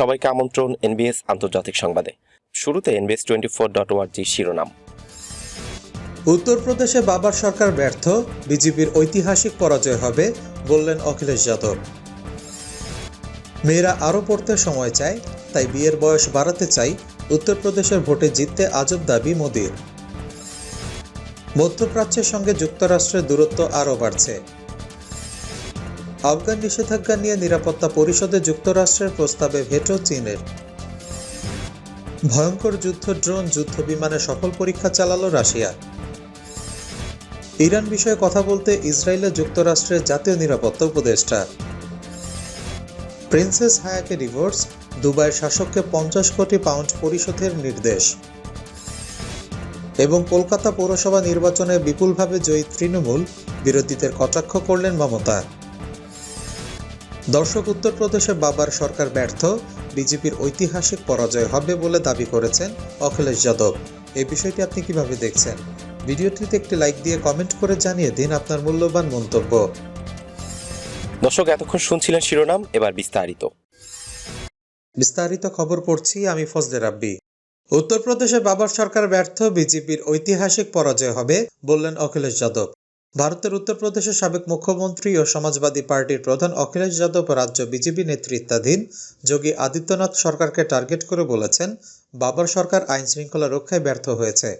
সবাইকে আমন্ত্রণ এনবিএস আন্তর্জাতিক সংবাদে। শুরুতে এনবিএস টোয়েন্টি ফোর ডট ওয়ার্জি শিরোনাম। উত্তরপ্রদেশে বাবার সরকার ব্যর্থ, বিজেপির ঐতিহাসিক পরাজয় হবে, বললেন অখিলেশ যাদব। মেয়েরা আরও পড়তে সময় চায়, তাই বিয়ের বয়স বাড়াতে চাই, উত্তরপ্রদেশের ভোটে জিততে আজব দাবি মোদির। মধ্যপ্রাচ্যের সঙ্গে যুক্তরাষ্ট্রের দূরত্ব আরও বাড়ছে। আফগান নিষেধাজ্ঞা নিয়ে নিরাপত্তা পরিষদে যুক্তরাষ্ট্রের প্রস্তাবে ভেটো চীনের। ভয়ঙ্কর যুদ্ধ, ড্রোন যুদ্ধ বিমানে সফল পরীক্ষা চালালো রাশিয়া। ইরান বিষয়ে কথা বলতে ইসরায়েলে যুক্তরাষ্ট্রের জাতীয় নিরাপত্তা উপদেষ্টা। প্রিন্সেস হায়াকে ডিভোর্স, দুবাইয়ের শাসককে পঞ্চাশ কোটি পাউন্ড পরিশোধের নির্দেশ। এবং কলকাতা পৌরসভা নির্বাচনে বিপুলভাবে জয়ী তৃণমূল, বিরোধীদের কটাক্ষ করলেন মমতা। দর্শক উত্তরপ্রদেশে বাবার সরকার ব্যর্থ বিজেপির ঐতিহাসিক পরাজয় হবে বলে দাবি করেছেন অখিলেশ যাদব। এই বিষয়টি আপনি কীভাবে দেখছেন? ভিডিওটিতে একটি লাইক দিয়ে কমেন্ট করে জানিয়ে দিন আপনার মূল্যবান মন্তব্য। দর্শক এতক্ষণ শুনছিলেন শিরোনাম এবার বিস্তারিত। বিস্তারিত খবর পড়ছি আমি ফজলে রাব্বি। উত্তরপ্রদেশে বাবার সরকার ব্যর্থ বিজেপির ঐতিহাসিক পরাজয় হবে বললেন অখিলেশ যাদব। ভারতের উত্তরপ্রদেশের সাবেক মুখ্যমন্ত্রী ও সমাজবাদী পার্টির প্রধান অখিলেশ যাদব রাজ্য বিজেপি নেতৃত্বাধীন যোগী আদিত্যনাথ সরকারকে টার্গেট করে বলেছেন, বাবার সরকার আইন শৃঙ্খলা রক্ষায় ব্যর্থ হয়েছে।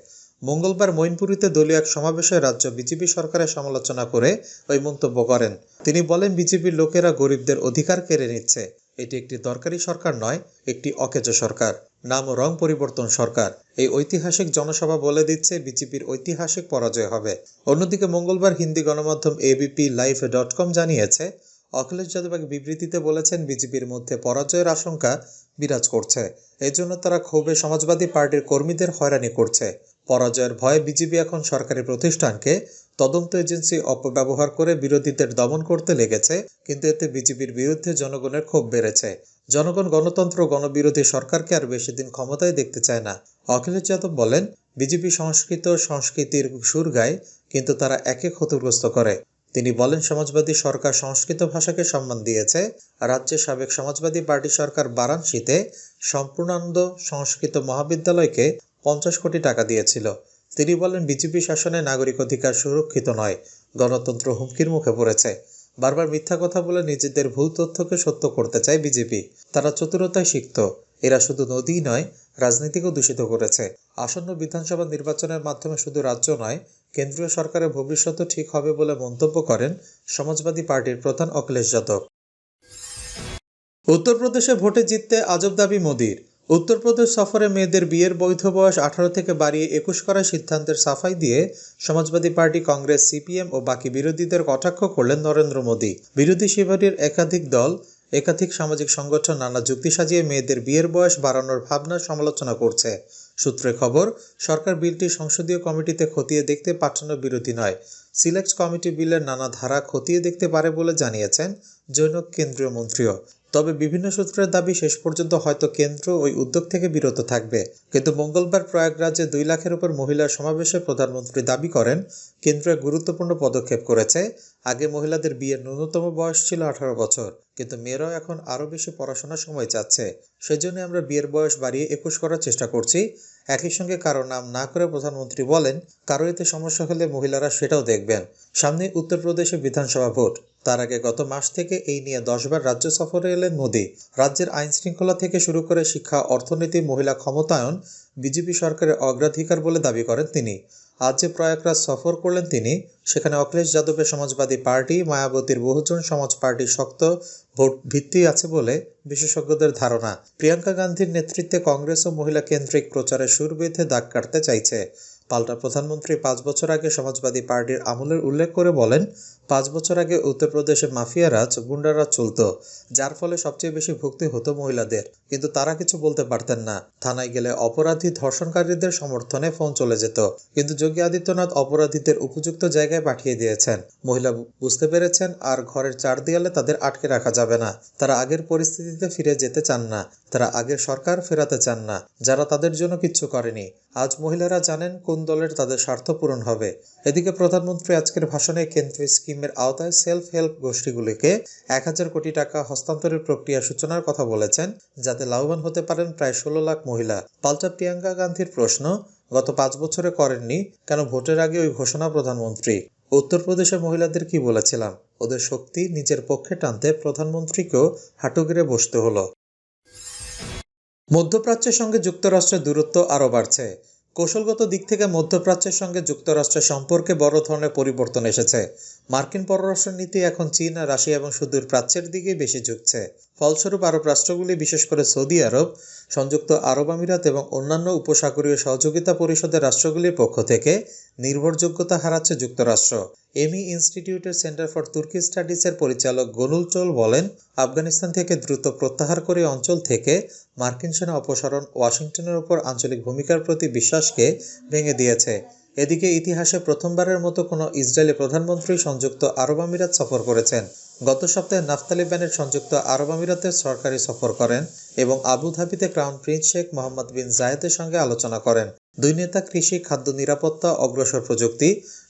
মঙ্গলবার মৈনপুরীতে দলীয় এক সমাবেশে রাজ্য বিজেপি সরকারের সমালোচনা করে ওই মন্তব্য করেন। তিনি বলেন, বিজেপির লোকেরা গরিবদের অধিকার কেড়ে নিচ্ছে। এটি একটি দরকারি সরকার নয়, একটি অকেজো সরকার। নাম রং পরিবর্তন সরকার। এই ঐতিহাসিক জনসভা বলে দিচ্ছে বিজেপির ঐতিহাসিক পরাজয় হবে। অন্যদিকে মঙ্গলবার হিন্দি গণমাধ্যম এবিপি লাইভ ডট কম জানিয়েছে, অখিলেশ যাদব এক বিবৃতিতে বলেছেন বিজেপির মধ্যে পরাজয়ের আশঙ্কা বিরাজ করছে। এই জন্য তারা ক্ষোভে সমাজবাদী পার্টির কর্মীদের হয়রানি করছে। পরাজয়ের ভয়ে বিজেপি এখন সরকারি প্রতিষ্ঠানকে তদন্ত এজেন্সি অপব্যবহার করে বিরোধীদের দমন করতে লেগেছে, কিন্তু এতে বিজেপির বিরুদ্ধে জনগণের ক্ষোভ বেড়েছে। জনগণ, গণতন্ত্র গণবিরোধী সরকারকে আর বেশি দিন ক্ষমতায় দেখতে চায় না। অখিলেশ যাদব বলেন বিজেপি সংস্কৃত সংস্কৃতির সুর গায়, কিন্তু তারা একে ক্ষতিগ্রস্ত করে। তিনি বলেন, সমাজবাদী সরকার সংস্কৃত ভাষাকে সম্মান দিয়েছে রাজ্যের সাবেক সমাজবাদী পার্টি সরকার বারাণসীতে সম্পূর্ণানন্দ সংস্কৃত মহাবিদ্যালয়কে পঞ্চাশ কোটি টাকা দিয়েছিল। তিনি বলেন, বিজেপি শাসনে নাগরিক অধিকার সুরক্ষিত নয়, গণতন্ত্র হুমকির মুখে পড়েছে। বারবার মিথ্যা কথা বলে নিজেদের ভুল তথ্যকে সত্য করতে চায় বিজেপি। তারা চতুরতায় শিখত এরা শুধু নদী নয়, রাজনীতিকেও দূষিত করেছে। আসন্ন বিধানসভা নির্বাচনের মাধ্যমে শুধু রাজ্য নয়, কেন্দ্রীয় সরকারের ভবিষ্যৎও ঠিক হবে বলে মন্তব্য করেন সমাজবাদী পার্টির প্রধান অখিলেশ যাদব। উত্তরপ্রদেশে ভোটে জিততে আজব দাবি মোদির। উত্তরপ্রদেশ সফরে মেয়েদের বিয়ের বৈধ বয়স আঠারো থেকে বাড়িয়ে একুশ করার সিদ্ধান্তের সাফাই দিয়ে সমাজবাদী পার্টি, কংগ্রেস, সিপিএম ও বাকি বিরোধীদের কটাক্ষ করলেন নরেন্দ্র মোদী। বিরোধী শিবিরের একাধিক দল, একাধিক সামাজিক সংগঠন নানা যুক্তি সাজিয়ে মেয়েদের বিয়ের বয়স বাড়ানোর ভাবনার সমালোচনা করছে। সূত্রে খবর, সরকার বিলটি সংসদীয় কমিটিতে খতিয়ে দেখতে পাঠানো বিরোধী নয়। সিলেক্ট কমিটি বিলের নানা ধারা খতিয়ে দেখতে পারে বলে জানিয়েছেন জৈনক কেন্দ্রীয় মন্ত্রীও। তবে বিভিন্ন সূত্রের দাবি শেষ পর্যন্ত হয়তো কেন্দ্র ওই উদ্যোগ থেকে বিরত থাকবে। কিন্তু মঙ্গলবার প্রয়াগরাজে দুই লাখের উপর মহিলার সমাবেশে প্রধানমন্ত্রী দাবি করেন কেন্দ্র গুরুত্বপূর্ণ পদক্ষেপ করেছে। আগে মহিলাদের বিয়ের ন্যূনতম বয়স ছিল আঠারো বছর, কিন্তু মেয়েরাও এখন আরও বেশি পড়াশোনার সময় চাচ্ছে। সেজন্য আমরা বিয়ের বয়স বাড়িয়ে একুশ করার চেষ্টা করছি। একই সঙ্গে কারও নাম না করে প্রধানমন্ত্রী বলেন, কারও এতে সমস্যা হলে মহিলারা সেটাও দেখবেন। সামনে উত্তরপ্রদেশে বিধানসভা ভোট। তার আগে গত মাস থেকে এই নিয়ে দশবার রাজ্য সফরে এলেন মোদী। রাজ্যের আইন শৃঙ্খলা থেকে শুরু করে শিক্ষা, অর্থনীতি, মহিলা ক্ষমতায়ন, বিজেপি সরকারের অগ্রাধিকার বলে দাবি করেন তিনি। আজ যে প্রয়াগরাজ সফর করলেন তিনি, সেখানে অখিলেশ যাদবের সমাজবাদী পার্টি, মায়াবতীর বহুজন সমাজ পার্টির শক্ত ভোট ভিত্তি আছে বলে বিশেষজ্ঞদের ধারণা। প্রিয়াঙ্কা গান্ধীর নেতৃত্বে কংগ্রেস ও মহিলা কেন্দ্রিক প্রচারে সুর বেঁধে দাগ কাটতে চাইছে। পাল্টা প্রধানমন্ত্রী পাঁচ বছর আগে সমাজবাদী পার্টির আমলের উল্লেখ করে বলেন, পাঁচ বছর আগে উত্তরপ্রদেশে মাফিয়া রাজ গুন্ডারাজ চলত, যার ফলে সবচেয়ে বেশি ভুক্তি হতো মহিলাদের। কিন্তু তারা কিছু বলতে পারতেন না। থানায় গেলে অপরাধী ধর্ষণকারীদের সমর্থনে ফোন চলে যেত। কিন্তু যোগী আদিত্যনাথ অপরাধীদের উপযুক্ত জায়গায় পাঠিয়ে দিয়েছেন। মহিলা বুঝতে পেরেছেন, আর ঘরের চার দেয়ালে তাদের আটকে রাখা যাবে না। তারা আগের পরিস্থিতিতে ফিরে যেতে চান না। তারা আগের সরকার ফেরাতে চান না। যারা তাদের জন্য কিচ্ছু করেনি। আজ মহিলারা জানেন কোন দলের তাদের স্বার্থ পূরণ হবে। এদিকে প্রধানমন্ত্রী আজকের ভাষণে কেন্দ্রীয় স্কিমের আওতায় সেলফ হেল্প গোষ্ঠীগুলিকে এক হাজার কোটি টাকা হস্তান্তরের প্রক্রিয়া সূচনার কথা বলেছেন, যাতে লাভবান হতে পারেন প্রায় ষোলো লাখ মহিলা। পাল্টা প্রিয়াঙ্কা গান্ধীর প্রশ্ন, গত পাঁচ বছরে করেননি, কেন ভোটের আগে ওই ঘোষণা প্রধানমন্ত্রী? উত্তরপ্রদেশের মহিলাদের কি বলেছিলাম? ওদের শক্তি নিজের পক্ষে টানতে প্রধানমন্ত্রীকেও হাঁটু গেড়ে বসতে হলো। মধ্যপ্রাচ্যের সঙ্গে যুক্তরাষ্ট্রের দূরত্ব আরও বাড়ছে। কৌশলগত দিক থেকে মধ্যপ্রাচ্যের সঙ্গে যুক্তরাষ্ট্রের সম্পর্কে বড় ধরনের পরিবর্তন এসেছে। মার্কিন পররাষ্ট্র নীতি এখন চীন, রাশিয়া এবং সুদূর প্রাচ্যের দিকেই বেশি ঝুঁকছে। ফলস্বরূপ আরব রাষ্ট্রগুলি, বিশেষ করে সৌদি আরব সংযুক্ত আরব আমিরাত এবং অন্যান্য উপসাগরীয় সহযোগিতা পরিষদের রাষ্ট্রগুলির পক্ষ থেকে নির্ভরযোগ্যতা হারাচ্ছে যুক্তরাষ্ট্র। এমি ইনস্টিটিউটের সেন্টার ফর তুর্কি স্টাডিজের পরিচালক গনুল চোল বলেন, আফগানিস্তান থেকে দ্রুত প্রত্যাহার করে অঞ্চল থেকে মার্কিন সেনা অপসারণ ওয়াশিংটনের ওপর আঞ্চলিক ভূমিকার প্রতি বিশ্বাসকে ভেঙে দিয়েছে। এদিকে ইতিহাসে প্রথমবারের মতো কোনো ইসরায়েলি প্রধানমন্ত্রী সংযুক্ত আরব আমিরাত সফর করেছেন। গত সপ্তাহে নাফতালি ব্যানের সংযুক্ত আরব আমিরাতের সরকারি সফর করেন এবং আবুধাবিতে crown prince Sheikh Mohammed bin জায়েদের সঙ্গে আলোচনা করেন। দুই নেতা কৃষি, খাদ্য নিরাপত্তা, অগ্রসর প্রযুক্তি,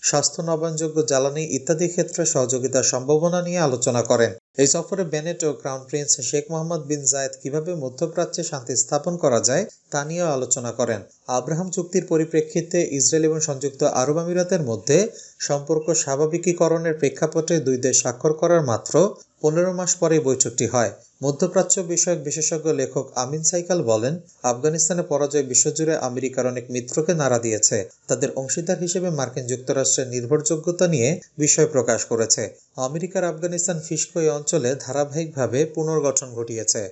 স্বাস্থ্য নবায়নযোগ্য জ্বালানি ইত্যাদি ক্ষেত্রে সহযোগিতার সম্ভাবনা নিয়ে আলোচনা করেন। এই সফরে বেনেট ও crown prince Sheikh Mohammed bin Zayed কীভাবে মধ্যপ্রাচ্যে শান্তি স্থাপন করা যায় তা নিয়েও আলোচনা করেন। আব্রাহাম চুক্তির পরিপ্রেক্ষিতে ইসরায়েল এবং সংযুক্ত আরব আমিরাতের মধ্যে সম্পর্ক স্বাভাবিকীকরণের প্রেক্ষাপটে দুই দেশ স্বাক্ষর করার মাত্র পনেরো মাস পরে বৈঠকটি হয়। মধ্যপ্রাচ্য বিষয়ক বিশেষজ্ঞ লেখক আমিন সাইকাল বলেন, আফগানিস্তানে পরাজয় বিশ্বজুড়ে আমেরিকার অনেক মিত্রকে নাড়া দিয়েছে। তাদের অংশীদার হিসেবে মার্কিন যুক্তরাষ্ট্রের নির্ভরযোগ্যতা নিয়ে বিষয় প্রকাশ করেছে। আমেরিকার আফগানিস্তান ফিস্কো এই অঞ্চলে ধারাবাহিকভাবে পুনর্গঠন ঘটিয়েছে।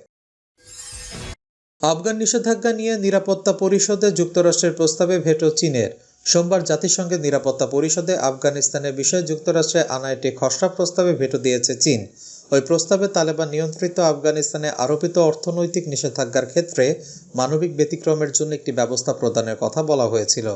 আফগান নিষেধাজ্ঞা নিয়ে নিরাপত্তা পরিষদে যুক্তরাষ্ট্রের প্রস্তাবে ভেটো চীনের। সোমবার জাতিসংঘের নিরাপত্তা পরিষদে আফগানিস্তানের বিষয়ে যুক্তরাষ্ট্রে আনা একটি খসড়া প্রস্তাবে ভেটো দিয়েছে চীন। ওই প্রস্তাবে তালেবান নিয়ন্ত্রিত আফগানিস্তানে আরোপিত অর্থনৈতিক নিষেধাজ্ঞার ক্ষেত্রে মানবিক ব্যতিক্রমের জন্য একটি ব্যবস্থা প্রদানের কথা বলা হয়েছিল।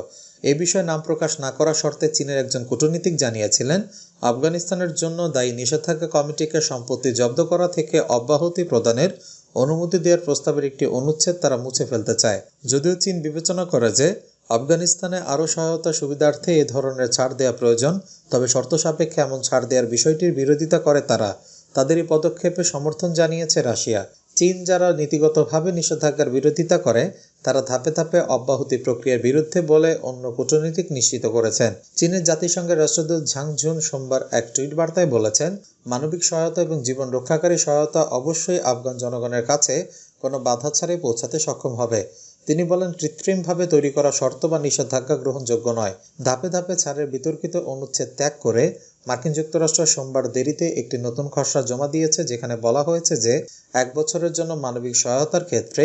এ বিষয়ে নাম প্রকাশ না করা শর্তে চীনের একজন কূটনীতিক জানিয়েছিলেন, আফগানিস্তানের জন্য দায়ী নিষেধাজ্ঞা কমিটিকে সম্পত্তি জব্দ করা থেকে অব্যাহতি প্রদানের অনুমতি দেওয়ার প্রস্তাবের একটি অনুচ্ছেদ তারা মুছে ফেলতে চায়। যদিও চীন বিবেচনা করে যে আফগানিস্তানে আরও সহায়তা সুবিধার্থে এ ধরনের ছাড় দেওয়া প্রয়োজন, তবে শর্ত সাপেক্ষে এমন ছাড় দেওয়ার বিষয়টির বিরোধিতা করে তারা। তাদের এই পদক্ষেপে সমর্থন জানিয়েছে রাশিয়া। চীন যারা নীতিগতভাবে নিষেধাজ্ঞার বিরোধিতা করে, তারা ধাপে ধাপে অব্যাহতি প্রক্রিয়ার বিরুদ্ধে বলে অন্য কূটনীতিক নিশ্চিত করেছেন। চীনের জাতিসংঘের রাষ্ট্রদূত ঝাং ঝুন সোমবার এক টুইট বার্তায় বলেছেন, মানবিক সহায়তা এবং জীবন রক্ষাকারী সহায়তা অবশ্যই আফগান জনগণের কাছে কোনো বাধা ছাড়াই পৌঁছাতে সক্ষম হবে। তিনি বলেন, কৃত্রিমভাবে তৈরি করা শর্ত বা নিষেধাজ্ঞা গ্রহণযোগ্য নয়। ধাপে ধাপে ছাড়ের বিতর্কিত অনুচ্ছেদ ত্যাগ করে মার্কিন যুক্তরাষ্ট্র সোমবার দেরিতে একটি নতুন খসড়া জমা দিয়েছে, যেখানে বলা হয়েছে যে এক বছরের জন্য মানবিক সহায়তার ক্ষেত্রে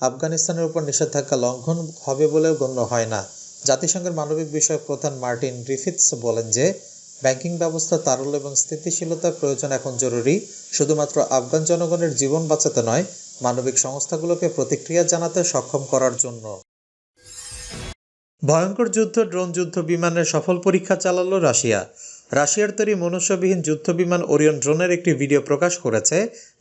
আফগানিস্তানের উপর নিষেধাজ্ঞা লঙ্ঘন হবে বলেও গণ্য হয় না। জাতিসংঘের মানবিক বিষয়ক প্রধান মার্টিন গ্রিফিথস বলেন যে, ব্যাংকিং ব্যবস্থা তারল্য এবং স্থিতিশীলতার প্রয়োজন এখন জরুরি, শুধুমাত্র আফগান জনগণের জীবন বাঁচাতে নয়, মানবিক সংস্থাগুলোকে প্রতিক্রিয়া জানাতে সক্ষম করার জন্য। ভয়ঙ্কর যুদ্ধ, ড্রোন যুদ্ধ, বিমানের সফল পরীক্ষা চালালো রাশিয়া। রাশিয়ার তৈরি মনুষ্যবিহীন যুদ্ধবিমান ওরিয়ন ড্রোনের একটি ভিডিও প্রকাশ করেছে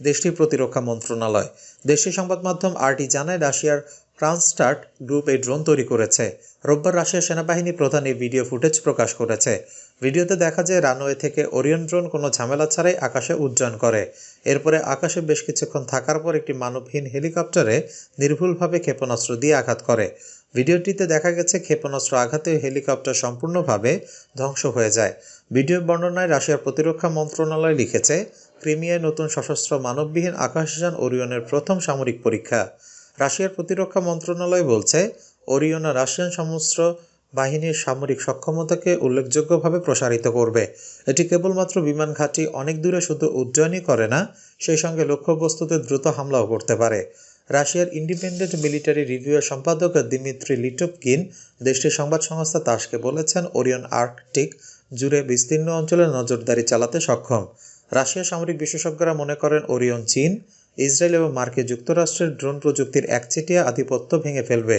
দেশটির প্রতিরক্ষা মন্ত্রণালয়। দেশটির সংবাদ মাধ্যম আরটি জানায়, রাশিয়ার ট্রান্সস্টার্ট গ্রুপ এই ড্রোন তৈরি করেছে। রোববার রাশিয়ার সেনাবাহিনী প্রধান এই ভিডিও ফুটেজ প্রকাশ করেছে। ভিডিওতে দেখা যায়, রানওয়ে থেকে ওরিয়ন ড্রোন কোনো ঝামেলা ছাড়াই আকাশে উড্ডয়ন করে। এরপরে আকাশে বেশ কিছুক্ষণ থাকার পর একটি মানবহীন হেলিকপ্টারে নির্ভুলভাবে ক্ষেপণাস্ত্র দিয়ে আঘাত করে। ভিডিওটিতে দেখা গেছে ক্ষেপণাস্ত্র আঘাতে হেলিকপ্টার সম্পূর্ণভাবে ধ্বংস হয়ে যায়। ভিডিও বর্ণনায় রাশিয়ার প্রতিরক্ষা মন্ত্রণালয় লিখেছে, ক্রিমিয়ায় নতুন সশস্ত্র মানববিহীন আকাশযান ওরিয়নের প্রথম সামরিক পরীক্ষা। রাশিয়ার প্রতিরক্ষা মন্ত্রণালয় বলছে, ওরিয়না রাশিয়ান সশস্ত্র বাহিনীর সামরিক সক্ষমতাকে উল্লেখযোগ্যভাবে প্রসারিত করবে। এটি কেবলমাত্র বিমান ঘাঁটি অনেক দূরে শুধু উড্ডয়নই করে না, সেই সঙ্গে লক্ষ্যবস্তুতে দ্রুত হামলাও করতে পারে। রাশিয়ার ইন্ডিপেন্ডেন্ট মিলিটারি রিভিউয়ের সম্পাদক দিমিত্রি লিটপকিন দেশটির সংবাদ সংস্থা তাসকে বলেছেন, ওরিয়ন আর্কটিক জুড়ে বিস্তীর্ণ অঞ্চলে নজরদারি চালাতে সক্ষম। রাশিয়ার সামরিক বিশেষজ্ঞরা মনে করেন, ওরিয়ন চীন, ইসরায়েল এবং মার্কিন যুক্তরাষ্ট্রের ড্রোন প্রযুক্তির একচেটিয়া আধিপত্য ভেঙে ফেলবে।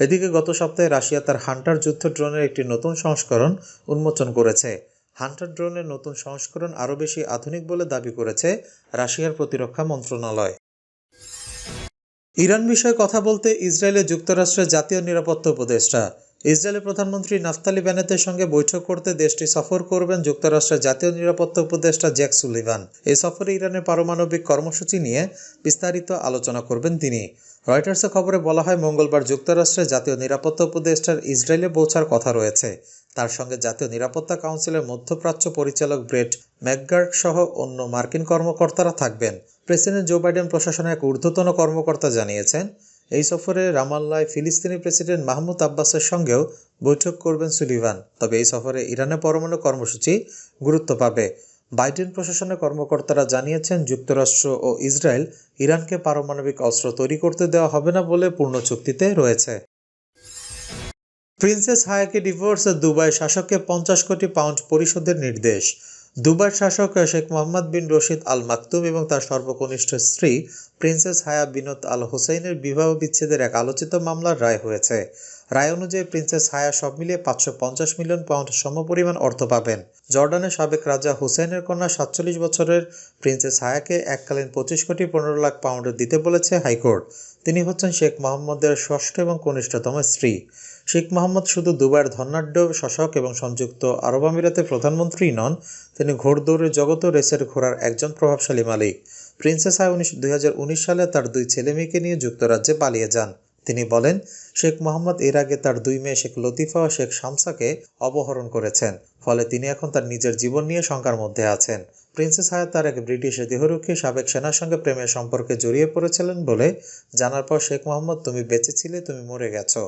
এদিকে গত সপ্তাহে রাশিয়া তার হান্টার যুদ্ধ ড্রোনের একটি নতুন সংস্করণ উন্মোচন করেছে। হান্টার ড্রোনের নতুন সংস্করণ আরও বেশি আধুনিক বলে দাবি করেছে রাশিয়ার প্রতিরক্ষা মন্ত্রণালয়। ইরান বিষয়ে কথা বলতে ইসরায়েলে যুক্তরাষ্ট্রের জাতীয় নিরাপত্তা উপদেষ্টা। ইসরায়েলের প্রধানমন্ত্রী নাফতালি বেনেতের সঙ্গে বৈঠক করতে দেশটি সফর করবেন যুক্তরাষ্ট্রের জাতীয় নিরাপত্তা উপদেষ্টা জ্যাক সুলিভান। এই সফরে ইরানের পারমাণবিক কর্মসূচি নিয়ে বিস্তারিত আলোচনা করবেন তিনি। রয়টার্সের খবরে বলা হয়, মঙ্গলবার যুক্তরাষ্ট্রের জাতীয় নিরাপত্তা উপদেষ্টার ইসরায়েলে পৌঁছার কথা রয়েছে। তার সঙ্গে জাতীয় নিরাপত্তা কাউন্সিলের মধ্যপ্রাচ্য পরিচালক ব্রেট ম্যাকগার্ক সহ অন্য মার্কিন কর্মকর্তারা থাকবেন। প্রেসিডেন্ট জো বাইডেন প্রশাসনের এক ঊর্ধ্বতন কর্মকর্তা জানিয়েছেন, এই সফরে রামাল্লায় ফিলিস্তিনি প্রেসিডেন্ট মাহমুদ আব্বাসের সঙ্গেও বৈঠক করবেন সুলিভান। তবে এই সফরে ইরানের পরমাণু কর্মসূচি গুরুত্ব পাবে। বাইডেন প্রশাসনের কর্মকর্তারা জানিয়েছেন, যুক্তরাষ্ট্র ও ইসরায়েল ইরানকে পারমাণবিক অস্ত্র তৈরি করতে দেওয়া হবে না বলে পূর্ণ চুক্তিতে রয়েছে। প্রিন্সেস হায়াকে ডিভোর্স দুবাই শাসককে পঞ্চাশ কোটি পাউন্ড পরিশোধের নির্দেশ। দুবাইয়ের শাসক শেখ মোহাম্মদ বিন রশিদ আল মাকতুম এবং তার সর্বকনিষ্ঠ স্ত্রী প্রিন্সেস হায়া বিনোদ আল হোসেইনের বিবাহ বিচ্ছেদের এক আলোচিত মামলার রায় হয়েছে। রায় অনুযায়ী প্রিন্সেস হায়া সব মিলিয়ে পাঁচশো পঞ্চাশ মিলিয়ন পাউন্ড সমপরিমাণ অর্থ পাবেন। জর্ডানের সাবেক রাজা হুসেনের কন্যা সাতচল্লিশ বছরের প্রিন্সেস হায়াকে এককালীন পঁচিশ কোটি পনেরো লাখ পাউন্ড দিতে বলেছে হাইকোর্ট। তিনি হচ্ছেন শেখ মোহাম্মদের ষষ্ঠ এবং কনিষ্ঠতম স্ত্রী। শেখ মোহাম্মদ শুধু দুবাইয়ের ধনাঢ্য শাসক এবং সংযুক্ত আরব আমিরাতের প্রধানমন্ত্রী নন, তিনি ঘোড়দৌড়ের জগত রেসের ঘোড়ার একজন প্রভাবশালী মালিক। প্রিন্সেস হাই উনিশ সালে তার দুই ছেলে মেয়েকে নিয়ে যুক্তরাজ্যে পালিয়ে যান। তিনি বলেন, শেখ মোহাম্মদ এর আগে তার দুই মেয়ে শেখ লতিফা ও শেখ শামসাকে অপহরণ করেছেন, ফলে তিনি এখন তার নিজের জীবন নিয়ে শঙ্কার মধ্যে আছেন। প্রিন্সেস হায়াত তার এক ব্রিটিশ দেহরক্ষী সাবেক সেনার সঙ্গে প্রেমের সম্পর্কে জড়িয়ে পড়েছিলেন বলে জানার পর শেখ মোহাম্মদ, তুমি বেঁচে ছিলে, তুমি মরে গেছো।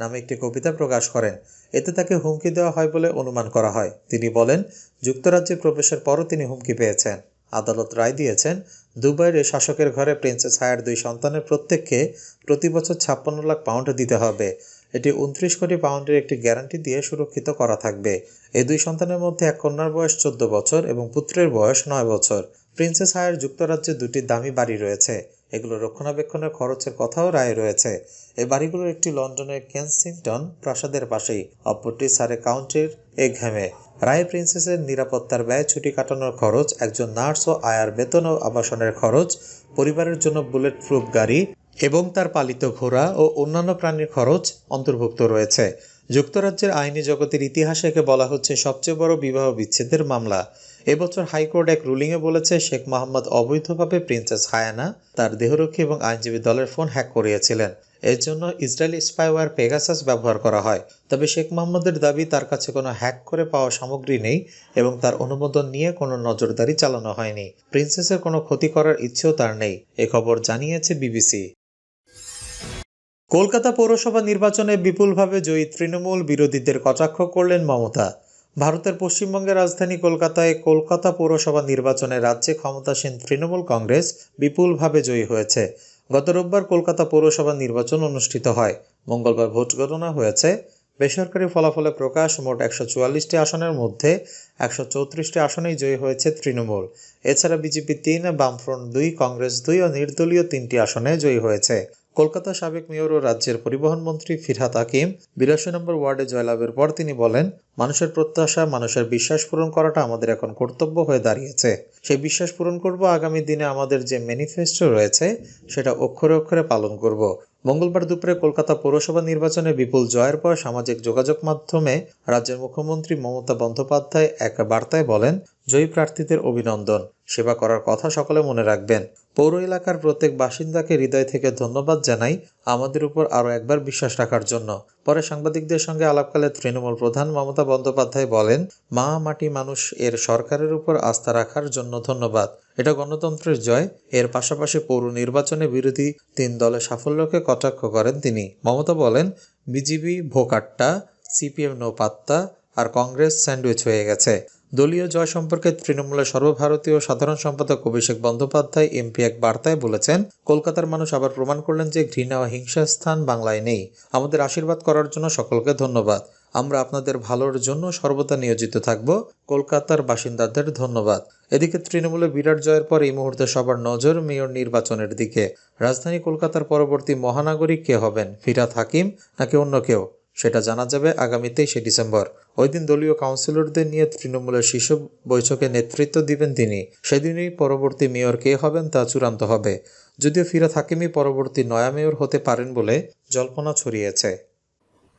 নামে একটি কবিতা প্রকাশ করেন। এতে তাকে হুমকি দেওয়া হয় বলে অনুমান করা হয়। তিনি বলেন, যুক্তরাজ্যে প্রবেশের পরও তিনি হুমকি পেয়েছেন। আদালত রায় দিয়েছেন, দুবাইয়ের শাসকের ঘরে প্রিন্সেস হায়ার দুই সন্তানের প্রত্যেককে প্রতি বছর ছাপ্পান্ন লাখ পাউন্ড দিতে হবে। এটি উনত্রিশ কোটি পাউন্ডের একটি গ্যারান্টি দিয়ে সুরক্ষিত করা থাকবে। এই দুই সন্তানের মধ্যে এক কন্যার বয়স চোদ্দ বছর এবং পুত্রের বয়স নয় বছর। প্রিন্সেস হায়ার যুক্তরাজ্যে দুটি দামি বাড়ি রয়েছে। এগুলো রক্ষণাবেক্ষণের খরচের কথাও রায় রয়েছে। এই বাড়িগুলোর একটি লন্ডনের কেনসিংটন প্রাসাদের পাশেই, অপরটি সারে কাউন্টির এঘ্যামে রায় প্রিন্সেসের নিরাপত্তার ব্যয়, ছুটি কাটানোর খরচ, একজন নার্স ও আয়ার বেতন ও আবাসনের খরচ, পরিবারের জন্য বুলেট প্রুফ গাড়ি এবং তার পালিত ঘোড়া ও অন্যান্য প্রাণীর খরচ অন্তর্ভুক্ত রয়েছে। যুক্তরাজ্যের আইনি জগতের ইতিহাসে একে বলা হচ্ছে সবচেয়ে বড় বিবাহ বিচ্ছেদের মামলা। এবছর হাইকোর্ট এক রুলিংয়ে বলেছে, শেখ মোহাম্মদ অবৈধভাবে প্রিন্সেস হায়ানা তার দেহরক্ষী এবং আইনজীবী দলের ফোন হ্যাক করিয়েছিলেন। এর জন্য ইসরায়েলি স্পাইওয়ার পেগাসাস ব্যবহার করা হয়। তবে শেখ মোহাম্মদের দাবি, তার কাছে কোনো হ্যাক করে পাওয়া সামগ্রী নেই এবং তার অনুমোদন নিয়ে কোনো নজরদারি চালানো হয়নি। প্রিন্সেসের কোনো ক্ষতি করার ইচ্ছেও তার নেই, এ খবর জানিয়েছে বিবিসি। কলকাতা পৌরসভা নির্বাচনে বিপুলভাবে জয়ী তৃণমূল বিরোধীদের কটাক্ষ করলেন মমতা। ভারতের পশ্চিমবঙ্গের রাজধানী কলকাতায় কলকাতা পৌরসভা নির্বাচনে রাজ্যে ক্ষমতাসীন তৃণমূল কংগ্রেস বিপুলভাবে জয়ী হয়েছে। গত রোববার কলকাতা পৌরসভা নির্বাচন অনুষ্ঠিত হয়। মঙ্গলবার ভোট গণনা হয়েছে। বেসরকারি ফলাফলে প্রকাশ মোট একশো চুয়াল্লিশটি আসনের মধ্যে একশো চৌত্রিশটি আসনেই জয়ী হয়েছে তৃণমূল। এছাড়া বিজেপি তিন, বামফ্রন্ট দুই, কংগ্রেস দুই ও নির্দলীয় তিনটি আসনে জয়ী হয়েছে। কলকাতা সাবেক মেয়র ও রাজ্যের পরিবহন মন্ত্রী ফিরহাত হাকিম বিরাশি নম্বর ওয়ার্ডে জয়লাভের পর তিনি বলেন, মানুষের প্রত্যাশা, মানুষের বিশ্বাস পূরণ করাটা আমাদের এখন কর্তব্য হয়ে দাঁড়িয়েছে। সেই বিশ্বাস পূরণ করব, আগামী দিনে আমাদের যে ম্যানিফেস্টো রয়েছে, সেটা অক্ষরে অক্ষরে পালন করব। মঙ্গলবার দুপুরে কলকাতা পৌরসভা নির্বাচনে বিপুল জয়ের পর সামাজিক যোগাযোগ মাধ্যমে রাজ্যের মুখ্যমন্ত্রী মমতা বন্দ্যোপাধ্যায় এক বার্তায় বলেন, জয়ী প্রার্থীদের অভিনন্দন। সেবা করার কথা সকলে মনে রাখবেন। পৌর এলাকার প্রত্যেক বাসিন্দাকে হৃদয় থেকে ধন্যবাদ জানাই। আমাদের উপর আরও একবার বিশ্বাস রাখার জন্য। পরে সাংবাদিকদের সঙ্গে আলাপকালে তৃণমূল প্রধান মমতা বন্দ্যোপাধ্যায় বলেন, মা মাটি মানুষ এর সরকারের উপর আস্থা রাখার জন্য ধন্যবাদ। এটা গণতন্ত্রের জয়। এর পাশাপাশি পৌর নির্বাচনে বিরোধী তিন দলের সাফল্যকে কটাক্ষ করেন তিনি। মমতা বলেন বিজিবি ভোকাট্টা, সিপিএম নৌপাত্তা আর কংগ্রেস স্যান্ডউইচ হয়ে গেছে। দলীয় জয় সম্পর্কে তৃণমূলের সর্বভারতীয় সাধারণ সম্পাদক অভিষেক বন্দ্যোপাধ্যায় এমপি এক বার্তায় বলেছেন, কলকাতার মানুষ আবার প্রমাণ করলেন যে ঘৃণা ও হিংসার স্থান বাংলায় নেই। আমাদের আশীর্বাদ করার জন্য সকলকে ধন্যবাদ। আমরা আপনাদের ভালোর জন্য সর্বদা নিয়োজিত থাকব। কলকাতার বাসিন্দাদের ধন্যবাদ। এদিকে তৃণমূলের বিরাট জয়ের পর এই মুহূর্তে সবার নজর মেয়র নির্বাচনের দিকে। রাজধানী কলকাতার পরবর্তী মহানাগরিক কে হবেন ফিরাত হাকিম নাকি অন্য কেউ? সেটা জানা যাবে আগামী তেইশে ডিসেম্বর। ওই দিন দলীয় কাউন্সিলরদের নিয়ে তৃণমূলের শীর্ষ বৈঠকে নেতৃত্ব দিবেন তিনি। সেদিনই পরবর্তী মেয়র কে হবেন তা চূড়ান্ত হবে। যদিও ফিরাদ হাকিমই পরবর্তী নয়া মেয়র হতে পারেন বলে জল্পনা ছড়িয়েছে।